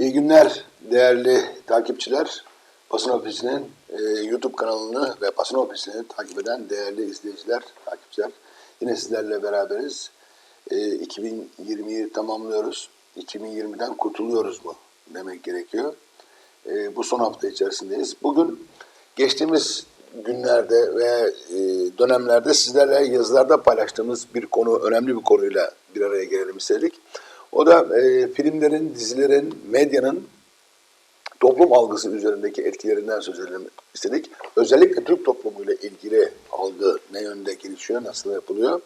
İyi günler değerli takipçiler. Basın Ofisi'nin e, YouTube kanalını ve Basın Ofisi'ni takip eden değerli izleyiciler, takipçiler. Yine sizlerle beraberiz. E, 2020'yi tamamlıyoruz. 2020'den kurtuluyoruz mu demek gerekiyor. E, bu son hafta içerisindeyiz. Bugün geçtiğimiz günlerde ve e, dönemlerde sizlerle yazılarda paylaştığımız bir konu, önemli bir konuyla bir araya gelelim istedik. O da e, filmlerin, dizilerin, medyanın toplum algısı üzerindeki etkilerinden söz edelim istedik. Özellikle Türk toplumuyla ilgili algı ne yönde gelişiyor, nasıl yapılıyor?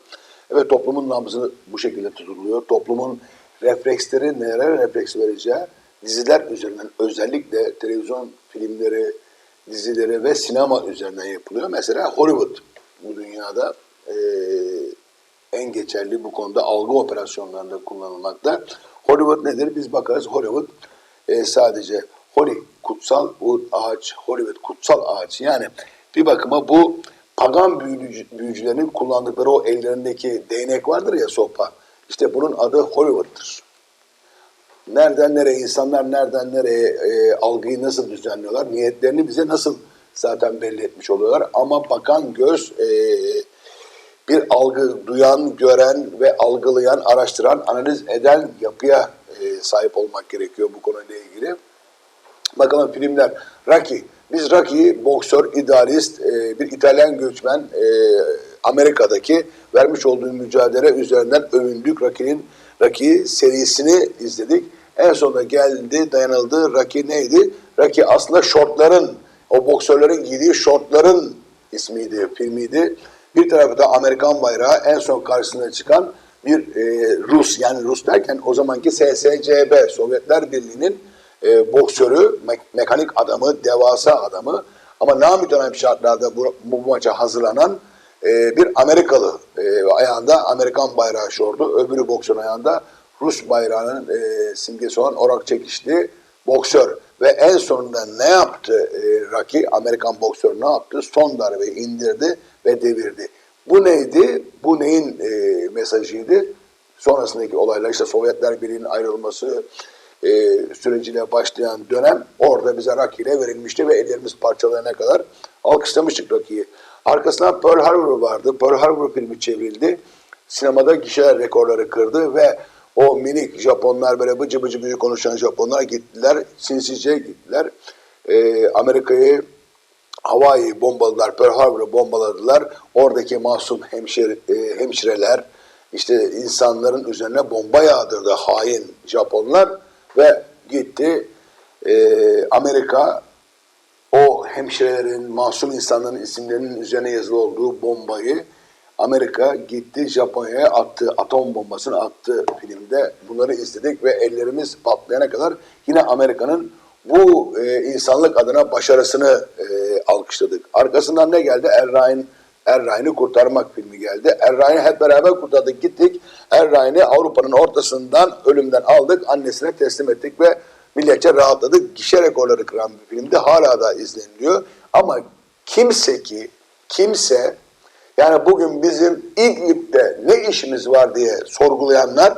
Evet toplumun nabzı bu şekilde tutuluyor. Toplumun refleksleri nelere refleks vereceği diziler üzerinden özellikle televizyon filmleri, dizileri ve sinema üzerinden yapılıyor. Mesela Hollywood bu dünyada e, en geçerli bu konuda algı operasyonlarında kullanılmakta. Hollywood nedir? Biz bakarız Hollywood e, sadece Holly kutsal wood ağaç, Hollywood kutsal ağaç. Yani bir bakıma bu pagan büyücü, büyücülerin kullandıkları o ellerindeki değnek vardır ya sopa. İşte bunun adı Hollywood'dur. Nereden nereye, insanlar nereden nereye e, algıyı nasıl düzenliyorlar, niyetlerini bize nasıl zaten belli etmiş oluyorlar. Ama bakan göz e, bir algı duyan, gören ve algılayan, araştıran, analiz eden yapıya e, sahip olmak gerekiyor bu konuyla ilgili. Bakalım filmler. Rocky. Biz Rocky'yi boksör, idealist, e, bir İtalyan göçmen e, Amerika'daki vermiş olduğu mücadele üzerinden övündük. Rocky'nin Rocky serisini izledik. En sonunda geldi, dayanıldı. Rocky neydi? Rocky aslında şortların, o boksörlerin giydiği şortların ismiydi, filmiydi. Bir tarafı da Amerikan bayrağı en son karşısına çıkan bir e, Rus yani Rus derken o zamanki SSCB Sovyetler Birliği'nin e, boksörü, me- mekanik adamı, devasa adamı. Ama namütenem şartlarda bu, bu maça hazırlanan e, bir Amerikalı e, ayağında Amerikan bayrağı şortu, öbürü boksörün ayağında Rus bayrağının e, simgesi olan orak çekişli boksör. Ve en sonunda ne yaptı e, Rocky? Amerikan boksör ne yaptı? Son darbeyi indirdi ve devirdi. Bu neydi? Bu neyin e, mesajıydı? Sonrasındaki olaylar işte Sovyetler Birliği'nin ayrılması e, süreciyle başlayan dönem orada bize Rocky ile verilmişti ve ellerimiz parçalayana kadar alkışlamıştık Rocky'yi. Arkasından Pearl Harbor vardı. Pearl Harbor filmi çevrildi. Sinemada gişe rekorları kırdı ve o minik Japonlar böyle bıcı bıcı bıcı konuşan Japonlar gittiler. Sinsice gittiler. E, Amerika'yı Hawaii bombaladılar, Pearl Harbor'ı bombaladılar. Oradaki masum hemşire, e, hemşireler işte insanların üzerine bomba yağdırdı hain Japonlar ve gitti e, Amerika o hemşirelerin, masum insanların isimlerinin üzerine yazılı olduğu bombayı Amerika gitti Japonya'ya attı, atom bombasını attı filmde. Bunları izledik ve ellerimiz patlayana kadar yine Amerika'nın bu e, insanlık adına başarısını e, alkışladık. Arkasından ne geldi? Errain Errain'i kurtarmak filmi geldi. Errain'i hep beraber kurtardık gittik. Errain'i Avrupa'nın ortasından ölümden aldık. Annesine teslim ettik ve milletçe rahatladık. Gişe rekorları kıran bir filmdi. Hala da izleniliyor. Ama kimse ki kimse yani bugün bizim İdlib'de ne işimiz var diye sorgulayanlar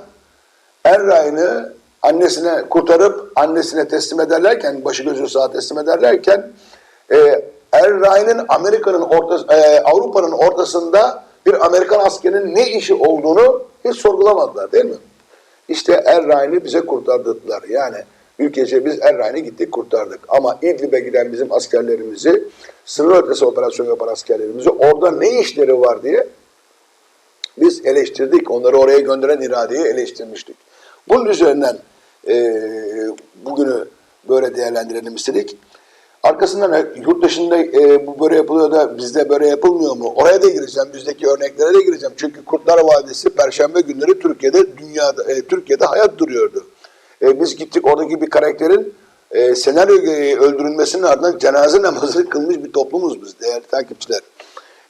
Errain'i annesine kurtarıp annesine teslim ederlerken, başı gözü sağa teslim ederlerken e, Errain'in Amerika'nın orta, e, Avrupa'nın ortasında bir Amerikan askerinin ne işi olduğunu hiç sorgulamadılar değil mi? İşte Errain'i bize kurtardılar. Yani ülkece biz Errain'i gittik kurtardık. Ama İdlib'e giden bizim askerlerimizi, sınır ötesi operasyon yapan askerlerimizi orada ne işleri var diye biz eleştirdik. Onları oraya gönderen iradeyi eleştirmiştik. Bunun üzerinden e, bugünü böyle değerlendirelim istedik. Arkasından da yurt dışında e, bu böyle yapılıyor da bizde böyle yapılmıyor mu? Oraya da gireceğim, bizdeki örneklere de gireceğim. Çünkü Kurtlar Vadisi Perşembe günleri Türkiye'de dünyada e, Türkiye'de hayat duruyordu. E, biz gittik oradaki bir karakterin e, senaryo öldürülmesinin ardından cenaze namazı kılmış bir toplumuz biz değerli takipçiler.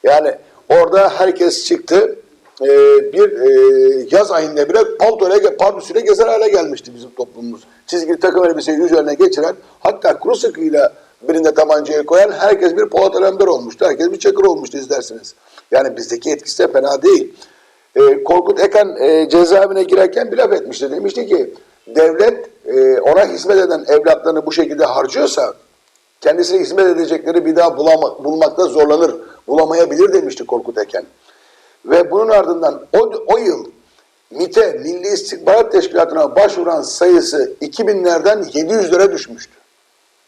Yani orada herkes çıktı. E, bir e, yaz ayında bile paltoyla, pardüsüyle gezer hale gelmişti bizim toplumumuz. Çizgili takım elbiseyi üzerine geçiren, hatta kuru sıkıyla birinde tabancayı koyan herkes bir Polat Alemdar olmuştu. Herkes bir Çakır olmuştu izlersiniz. Yani bizdeki etkisi de fena değil. E, Korkut Eken e, cezaevine girerken bir laf etmişti. Demişti ki devlet e, ona hizmet eden evlatlarını bu şekilde harcıyorsa kendisine hizmet edecekleri bir daha bulama, bulmakta zorlanır, bulamayabilir demişti Korkut Eken. Ve bunun ardından o, o yıl MİT'e, Milli İstihbarat Teşkilatı'na başvuran sayısı 2000'lerden 700'lere düşmüştü.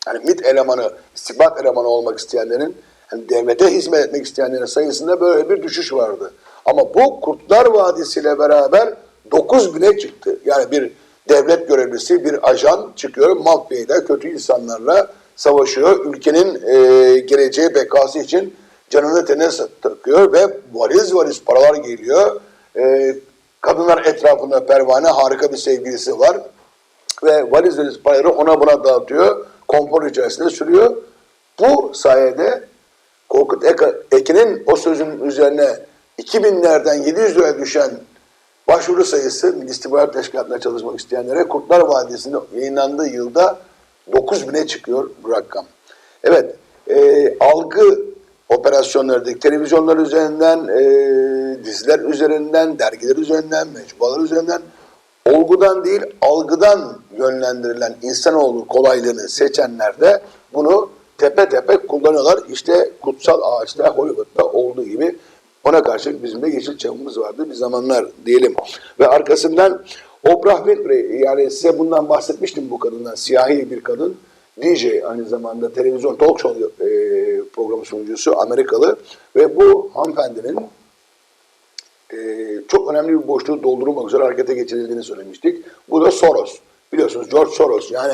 Yani MİT elemanı, istihbarat elemanı olmak isteyenlerin, hani devlete hizmet etmek isteyenlerin sayısında böyle bir düşüş vardı. Ama bu Kurtlar Vadisi ile beraber 9000'e çıktı. Yani bir devlet görevlisi, bir ajan çıkıyor, mafyayla, kötü insanlarla savaşıyor. Ülkenin e, geleceği bekası için canını tenine takıyor ve valiz valiz paralar geliyor. E, kadınlar etrafında pervane harika bir sevgilisi var ve valiz valiz paraları ona buna dağıtıyor. Konfor içerisinde sürüyor. Bu sayede Korkut Ekin'in o sözünün üzerine 2000'lerden 700 liraya düşen başvuru sayısı Milli İstihbarat Teşkilatı'na çalışmak isteyenlere Kurtlar Vadisi'nde yayınlandığı yılda 9000'e çıkıyor bu rakam. Evet, e, algı operasyonları. Televizyonlar üzerinden, e, diziler üzerinden, dergiler üzerinden, mecmualar üzerinden olgudan değil algıdan yönlendirilen insanoğlu kolaylığını seçenler de bunu tepe tepe kullanıyorlar. İşte kutsal ağaçta Hollywood'da olduğu gibi ona karşı bizim de yeşil çamımız vardı bir zamanlar diyelim. Ve arkasından Oprah Winfrey yani size bundan bahsetmiştim bu kadından. Siyahi bir kadın. DJ aynı zamanda televizyon talk show e, programı sunucusu Amerikalı ve bu hanımefendinin e, çok önemli bir boşluğu doldurmak üzere harekete geçirildiğini söylemiştik. Bu da Soros. Biliyorsunuz George Soros yani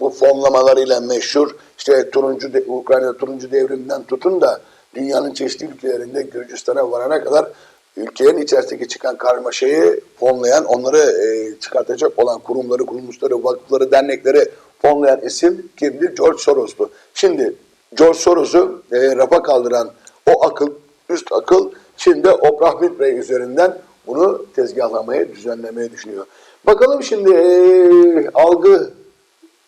bu fonlamalarıyla meşhur işte turuncu de, Ukrayna'da turuncu devriminden tutun da dünyanın çeşitli ülkelerinde Gürcistan'a varana kadar ülkelerin içerisindeki çıkan karmaşayı fonlayan, onları e, çıkartacak olan kurumları, kuruluşları, vakıfları, dernekleri fonlayan isim kimdi? George Soros'tu. Şimdi George Soros'u e, rafa kaldıran o akıl, üst akıl şimdi Oprah Winfrey üzerinden bunu tezgahlamaya, düzenlemeye düşünüyor. Bakalım şimdi e, algı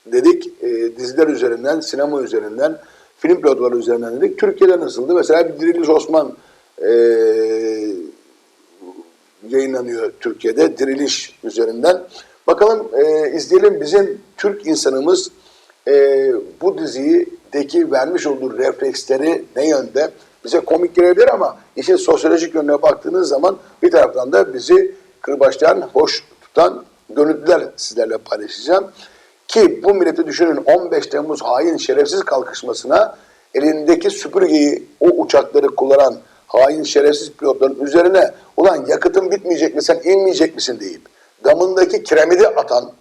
dedik e, diziler üzerinden, sinema üzerinden, film pilotları üzerinden dedik. Türkiye'de nasıldı? Mesela bir Diriliş Osman e, yayınlanıyor Türkiye'de Diriliş üzerinden. Bakalım e, izleyelim bizim Türk insanımız e, bu dizideki vermiş olduğu refleksleri ne yönde? Bize komik gelebilir ama işin sosyolojik yönüne baktığınız zaman bir taraftan da bizi kırbaçlayan, hoş tutan görüntüler sizlerle paylaşacağım. Ki bu milleti düşünün 15 Temmuz hain şerefsiz kalkışmasına elindeki süpürgeyi o uçakları kullanan hain şerefsiz pilotların üzerine ulan yakıtın bitmeyecek mi sen inmeyecek misin deyip damındaki kiremidi atan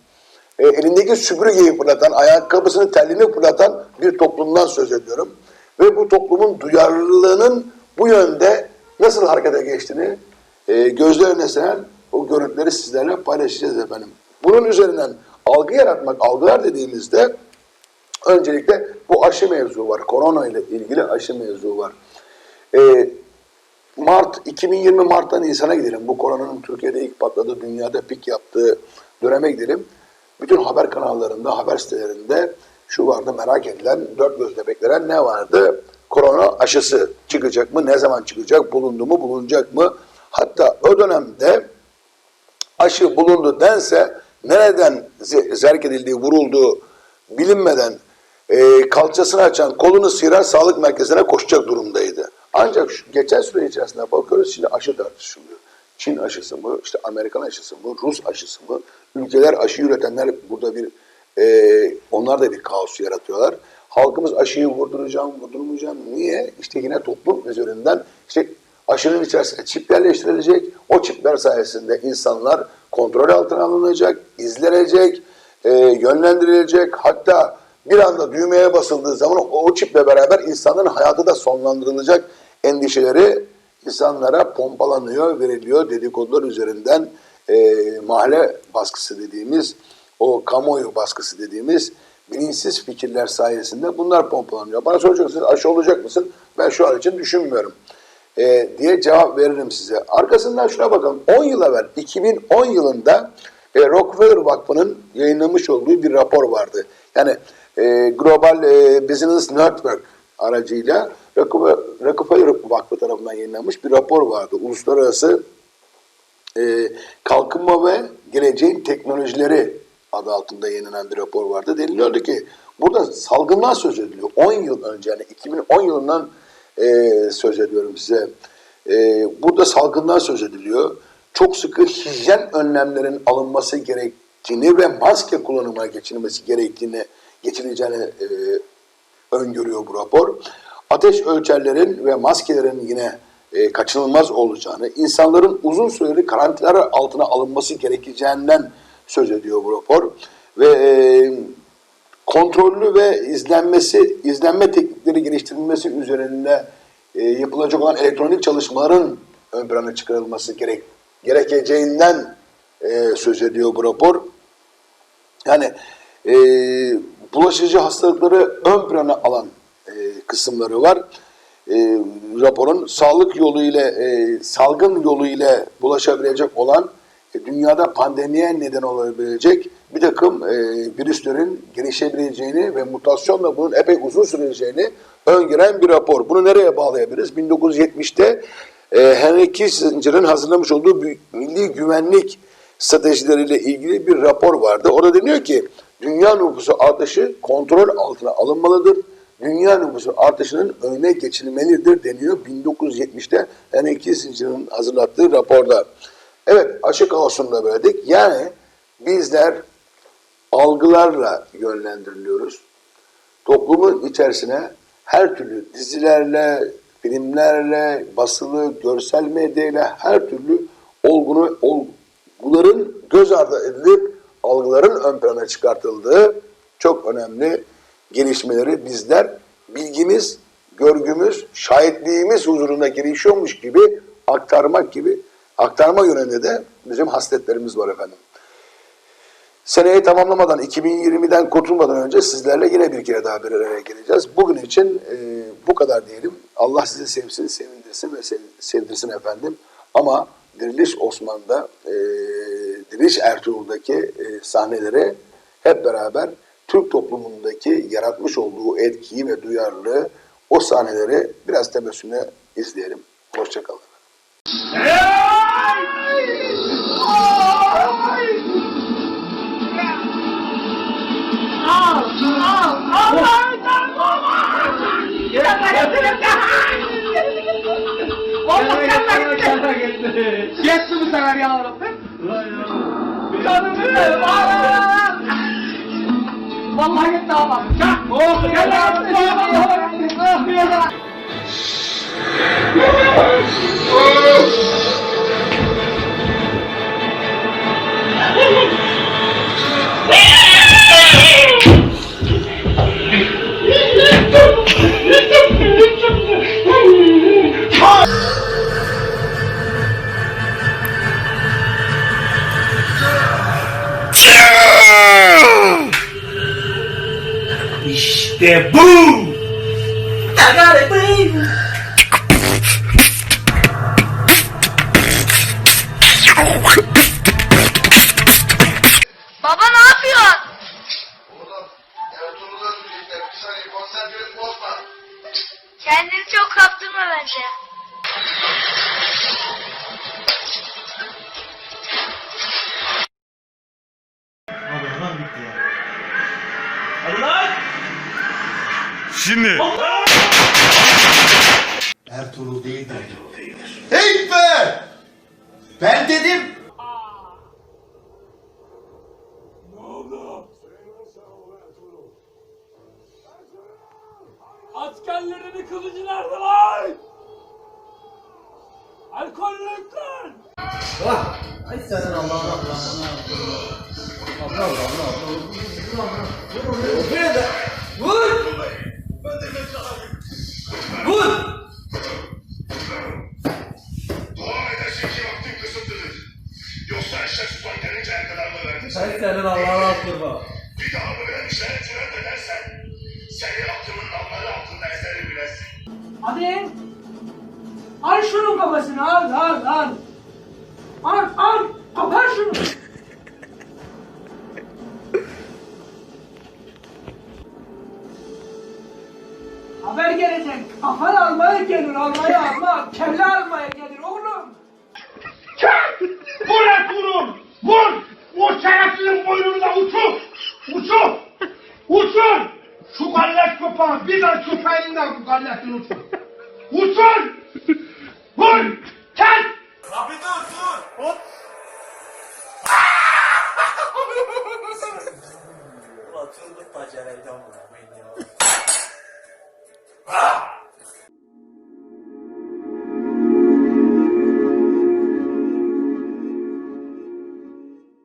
e, elindeki süpürgeyi fırlatan, ayakkabısını tellini fırlatan bir toplumdan söz ediyorum. Ve bu toplumun duyarlılığının bu yönde nasıl harekete geçtiğini e, gözlerine seren o görüntüleri sizlerle paylaşacağız efendim. Bunun üzerinden algı yaratmak, algılar dediğimizde öncelikle bu aşı mevzu var. Korona ile ilgili aşı mevzu var. E, Mart 2020 Mart'tan Nisan'a gidelim. Bu koronanın Türkiye'de ilk patladığı, dünyada pik yaptığı döneme gidelim. Bütün haber kanallarında, haber sitelerinde şu vardı merak edilen, dört gözle beklenen ne vardı? Korona aşısı çıkacak mı? Ne zaman çıkacak? Bulundu mu? Bulunacak mı? Hatta o dönemde aşı bulundu dense nereden ze- zerk edildiği, vurulduğu bilinmeden e, kalçasını açan, kolunu sıyıran sağlık merkezine koşacak durumdaydı. Ancak şu, geçen süre içerisinde bakıyoruz şimdi aşı tartışılıyor. Çin aşısı mı, işte Amerikan aşısı mı, Rus aşısı mı? Ülkeler aşı üretenler burada bir, e, onlar da bir kaos yaratıyorlar. Halkımız aşıyı vurduracağım, vurdurmayacağım. Niye? İşte yine toplum üzerinden işte aşının içerisine çip yerleştirilecek. O çipler sayesinde insanlar kontrol altına alınacak, izlenecek, e, yönlendirilecek. Hatta bir anda düğmeye basıldığı zaman o, o çiple beraber insanların hayatı da sonlandırılacak endişeleri insanlara pompalanıyor, veriliyor dedikodular üzerinden e, mahalle baskısı dediğimiz, o kamuoyu baskısı dediğimiz bilinçsiz fikirler sayesinde bunlar pompalanıyor. Bana soracaksınız aşı olacak mısın? Ben şu an için düşünmüyorum e, diye cevap veririm size. Arkasından şuna bakalım. 10 yıl evvel, 2010 yılında e, Rockefeller Vakfı'nın yayınlamış olduğu bir rapor vardı. Yani e, Global e, Business Network aracıyla Rockefeller Vakfı tarafından yayınlanmış bir rapor vardı. Uluslararası e, kalkınma ve geleceğin teknolojileri adı altında yayınlanan bir rapor vardı. Deniliyordu ki burada salgından söz ediliyor. 10 yıl önce yani 2010 yılından e, söz ediyorum size. E, burada salgından söz ediliyor. Çok sıkı hijyen önlemlerin alınması gerektiğini ve maske kullanımına geçilmesi gerektiğini geçileceğini e, öngörüyor bu rapor. Ateş ölçerlerin ve maskelerin yine e, kaçınılmaz olacağını, insanların uzun süreli karantina altına alınması gerekeceğinden söz ediyor bu rapor. Ve e, kontrollü ve izlenmesi, izlenme teknikleri geliştirilmesi üzerinde e, yapılacak olan elektronik çalışmaların ön plana çıkarılması gerek, gerekeceğinden e, söz ediyor bu rapor. Yani e, bulaşıcı hastalıkları ön plana alan e, kısımları var. E, raporun sağlık yolu ile e, salgın yolu ile bulaşabilecek olan e, dünyada pandemiye neden olabilecek bir takım e, virüslerin gelişebileceğini ve mutasyonla bunun epey uzun süreceğini öngören bir rapor. Bunu nereye bağlayabiliriz? 1970'te e, Henry Kissinger'ın hazırlamış olduğu bir milli güvenlik stratejileriyle ilgili bir rapor vardı. Orada deniyor ki dünya nüfusu artışı kontrol altına alınmalıdır. Dünya nüfusu artışının önüne geçilmelidir deniyor 1970'te Henry Kissinger'ın hazırlattığı raporda. Evet açık olsun da verdik. Yani bizler algılarla yönlendiriliyoruz. Toplumun içerisine her türlü dizilerle, filmlerle, basılı, görsel medyayla her türlü olgunu, olguların göz ardı edilip algıların ön plana çıkartıldığı çok önemli gelişmeleri bizler bilgimiz, görgümüz, şahitliğimiz huzurunda gelişiyormuş gibi aktarmak gibi aktarma yönünde de bizim hasletlerimiz var efendim. Seneyi tamamlamadan, 2020'den kurtulmadan önce sizlerle yine bir kere daha bir araya geleceğiz. Bugün için e, bu kadar diyelim. Allah sizi sevsin, sevindirsin ve sev- sevdirsin efendim. Ama Diriliş Osman'da, e, Diriliş Ertuğrul'daki e, sahneleri hep beraber Türk toplumundaki yaratmış olduğu etkiyi ve duyarlılığı o sahneleri biraz tebessümle izleyelim. Hoşçakalın. Yetti bu sefer ya Rabbi. Canım benim. Aa! Vallahi gitti ama. Oh, gel lan. İşte bu! Baba ne yapıyorsun? Oğlum, Ertuğrul'la birlikte bir saniye konsantreni bozma. Kendini çok kaptırma bence. Şimdi Ertuğrul değildir. Ertuğrul değildir. Hey be! Ben dedim. Askerlerini kılıcı nerede lan? Alkollükler. Ay senin Allah'ına Allah'ına. Allah Allah Allah Allah. Buraya da. Vur! Vur! Bir daha böyle işlere cüret edersen seni aklımın damları altında ezerim bilesin. Hadi. Al şunun kafasını al al al. Al al. Kapar şunu. Haber gelecek. Kafan almaya gelir, almaya alma. Kelle almaya gelir oğlum. Vur Ertuğrul! Vur! O şerefsizin boynunu da Uçur! Uçur! Şu gallet köpeğin bir de köpeğinden bu galletin uçur. Uçur! Vur! Kes! Abi dur dur! Hop! Batırdık bacaraydan vurmayın ya.